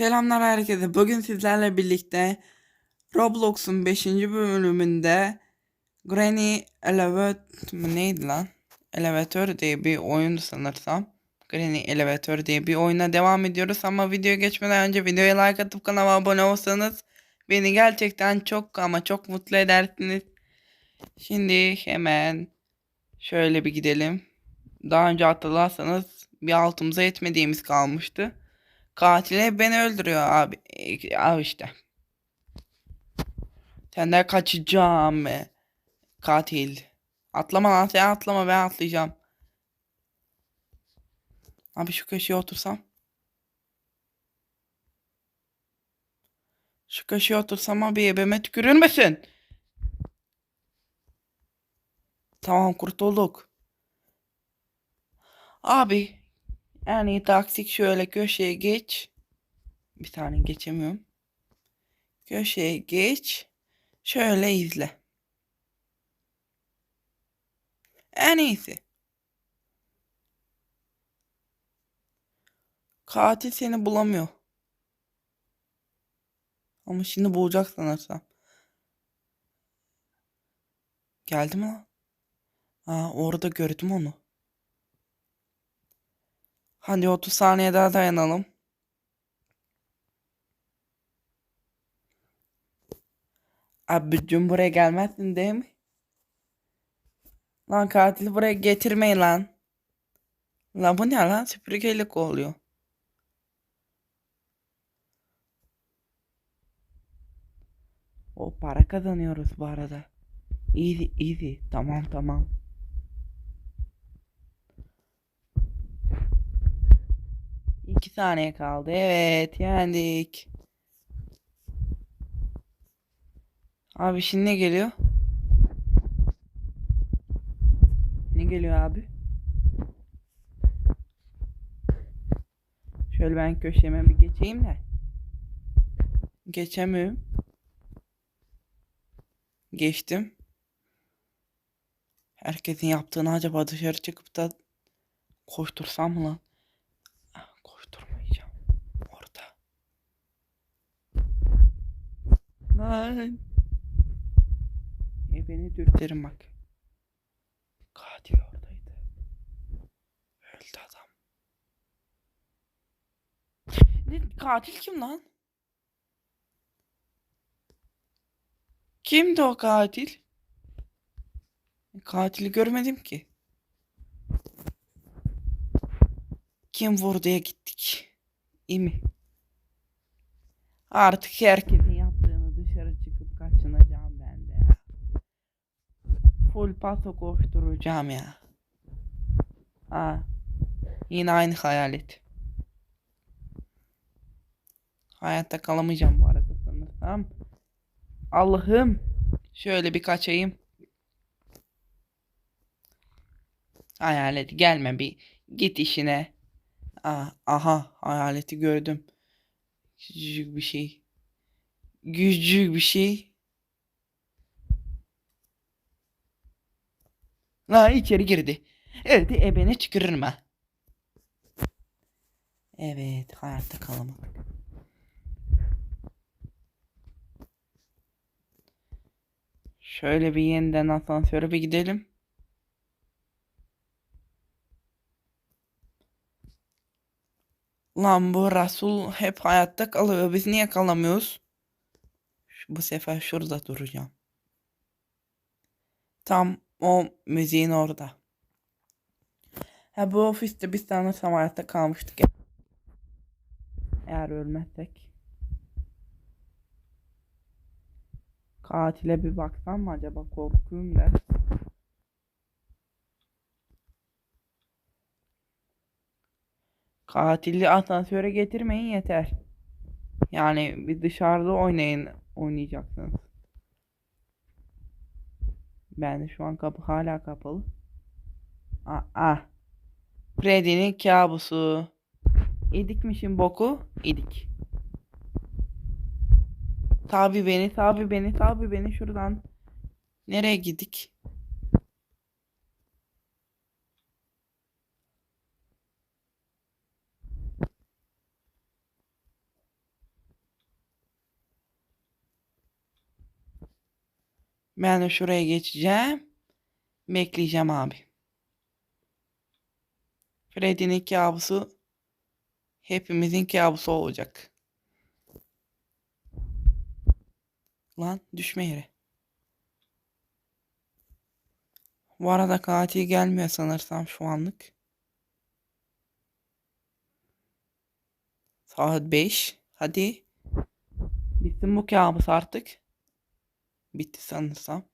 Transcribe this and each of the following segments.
Selamlar herkese. Bugün sizlerle birlikte Roblox'un 5. bölümünde Granny Elevator mı neydi lan? Elevator diye bir oyundu sanırsam. Granny Elevator diye bir oyuna devam ediyoruz ama videoya geçmeden önce videoya like atıp kanala abone olsanız beni gerçekten çok ama çok mutlu edersiniz. Şimdi hemen şöyle bir gidelim. Daha önce hatırlarsanız bir altımıza etmediğimiz kalmıştı. Katil beni öldürüyor abi. Al işte. Senden kaçacağım be. Katil. Atlama lan sen atlama ben atlayacağım. Abi şu köşeye otursam. Şu köşeye otursam abi ebeme tükürür müsün? Tamam kurtulduk. Abi yani taktik şöyle köşeye geç. Bir saniye geçemiyorum. Köşeye geç. Şöyle izle. En iyisi. Katil seni bulamıyor. Ama şimdi bulacak sanırsam. Geldi mi lan? Aa, orada gördüm onu. Hadi 30 saniye daha dayanalım. Abi dün buraya gelmezsin değil mi? Lan katili buraya getirmeyin lan. Lan bu ne lan? Süpürgeyle kovalıyor. O para kazanıyoruz bu arada. Easy easy. Tamam tamam. İki saniye kaldı. Evet yendik. Abi şimdi ne geliyor? Ne geliyor abi? Şöyle ben köşeme bir geçeyim de. Geçemiyorum. Geçtim. Herkesin yaptığını acaba dışarı çıkıp da koştursam mı lan? Ah, Koşturmayacağım. Orada. Lan. E beni dürterim bak. Katil oradaydı. Öldü adam. Ne katil kim lan? Kimdi o katil? Katili görmedim ki. Kim vurduya gittik. İyi mi? Artık herkesin Full paso koşturacağım ya. Ha. Yine aynı hayalet. Hayatta kalamayacağım bu arada sanırsam. Allah'ım. Şöyle bir kaçayım. Hayalet gelme bir. Git işine. Aa, aha hayaleti gördüm. Küçücük bir şey. Küçücük bir şey. La içeri girdi. Evet ebene tükürürüm ha. Evet hayatta kalamadık. Şöyle bir yeniden asansöre bir gidelim. Lan bu Rasul hep hayatta kalıyor. Biz niye kalamıyoruz? Bu sefer şurada duracağım. Tam o müziğin orada. Ha bu ofiste biz sanırsam hayatta kalmıştık ya. Eğer ölmezsek. Katile bir baksam mı acaba korkuyorum da. Katili asansöre getirmeyin yeter. Yani bir dışarıda oynayın oynayacaksınız. Ben de şu an kapı hala kapalı. Aa. Freddy'nin kabusu. İdikmişin boku. İdik. Tabi beni, tabi beni, tabi beni şuradan. Nereye gidik? Ben de şuraya geçeceğim. Bekleyeceğim abi. Freddy'nin kabusu hepimizin kabusu olacak. Lan düşme yere. Bu arada katil gelmiyor sanırsam şu anlık. Saat 5. Hadi. Bitsin bu kabus artık. Bitti sanırsam.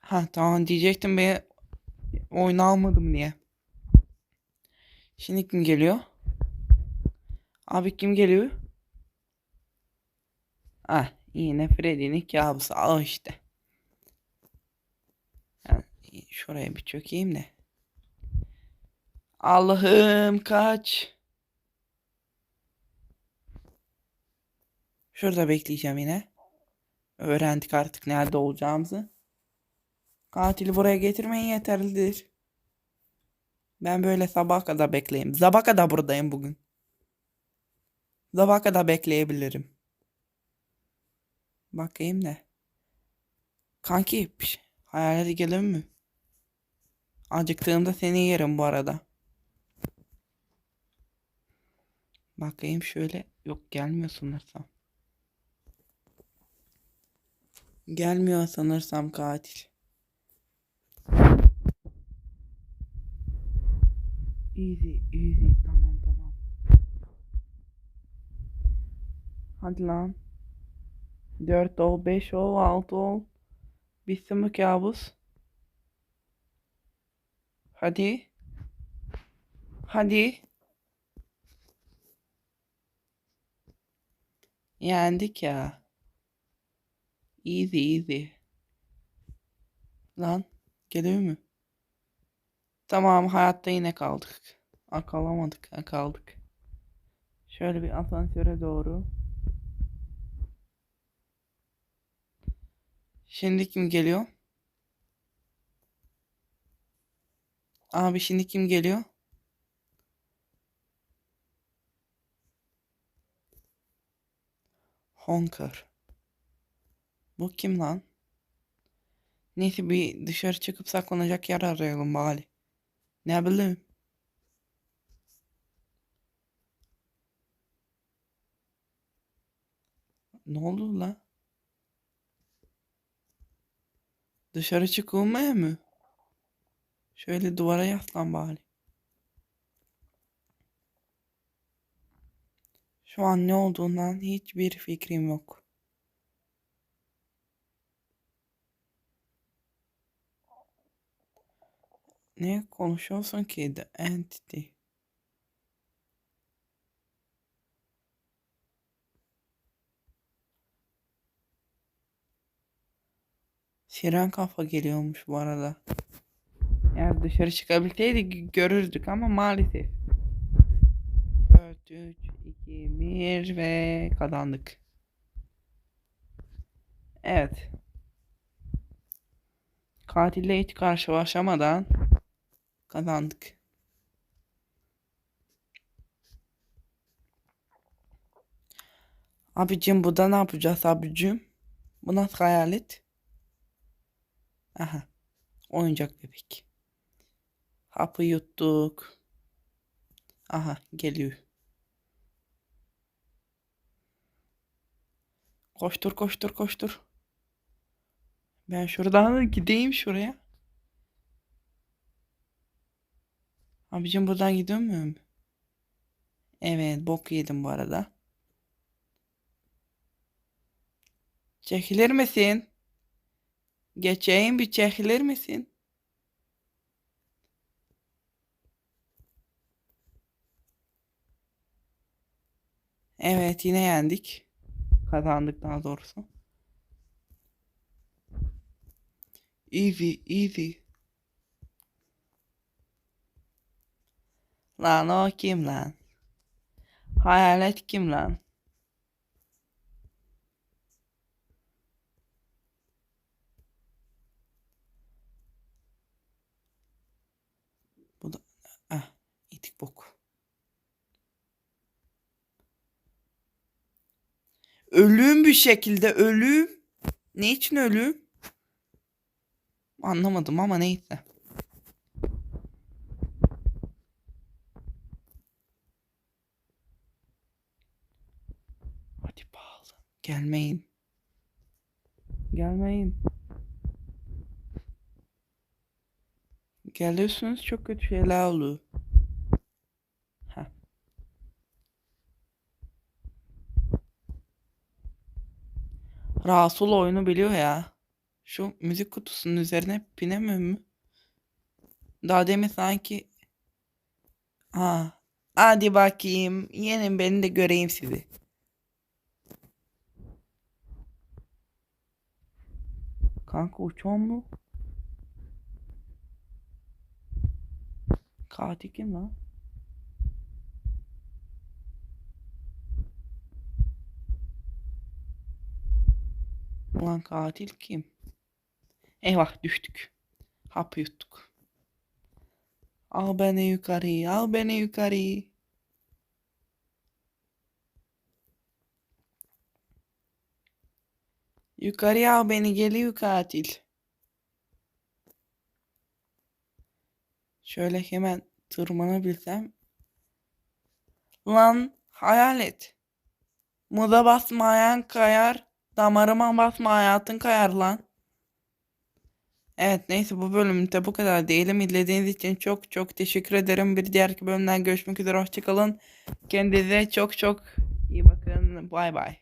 Ha tamam diyecektim be oyunu almadım diye. Şimdi kim geliyor? Abi kim geliyor? Ah yine Freddy'nin kabusu. Al işte. Yani şuraya bir çökeyim de. Allah'ım kaç. Şurada bekleyeceğim yine. Öğrendik artık nerede olacağımızı. Katili buraya getirmeyin yeterlidir. Ben böyle sabaha kadar bekleyeyim. Sabaha kadar buradayım bugün. Sabaha kadar bekleyebilirim. Bakayım da. Kanki piş, hayalete gelir mi? Acıktığımda seni yerim bu arada. Bakayım şöyle. Yok gelmiyor sanırsam. Gelmiyor sanırsam katil. Easy, easy. Tamam, tamam. Hadi lan. 4 ol, 5 ol, 6 ol. Bitsin bu kabus. Hadi. Hadi. Yendik ya. Easy easy. Lan geliyor mu? Tamam hayatta yine kaldık. Ha, kalamadık. Ha, kaldık. Şöyle bir asansöre doğru. Şimdi kim geliyor? Abi şimdi kim geliyor? Honker. Bu kim lan? Neyse bir dışarı çıkıp saklanacak yer arayalım bari. Ne bileyim. Ne oldu lan? Dışarı çıkılmaya mı? Şöyle duvara yaslan bari. Şu an ne olduğundan hiçbir fikrim yok. Ne konuşuyorsun ki? The Entity. Siren kafa geliyormuş bu arada. Eğer dışarı çıkabilseydik görürdük ama maalesef. 4, 3, 2, 1 ve kazandık. Evet. Katille hiç karşılaşamadan kazandık. Abicim bu da ne yapacağız abicim? Bu nasıl hayalet? Aha. Oyuncak bebek. Hapı yuttuk. Aha geliyor. Koştur koştur koştur. Ben şuradan gideyim şuraya. Abicim buradan gidiyor muyum? Evet bok yedim bu arada. Çekilir misin? Geçeyim bir çekilir misin? Evet yine yendik. Kazandık daha doğrusu. Easy easy. Lan o kim lan? Hayalet kim lan? Bu da ah itik bok. Ölüm bir şekilde ölüm. Ne için ölüm? Anlamadım ama neyse. Hadi pahalı. Gelmeyin. Gelmeyin. Geliyorsunuz çok kötü şeyler oluyor. Heh. Rasul oyunu biliyor ya. Şu müzik kutusunun üzerine binemiyor mu? Daha demin sanki... Ha. Hadi bakayım. Yenin beni de göreyim sizi. Kanka uçuyor mu? Katil kim lan? Ulan katil kim? Eyvah düştük. Hap yuttuk. Al beni yukarı, al beni yukarı. Yukarıya al beni geliyor katil. Şöyle hemen tırmanabilsem. Lan hayal et. Muda basmayan kayar. Damarıma basma hayatın kayar lan. Evet neyse bu bölümde bu kadar diyelim. İzlediğiniz için çok çok teşekkür ederim. Bir diğer bölümden görüşmek üzere. Hoşçakalın. Kendinize çok çok iyi bakın. Bay bay.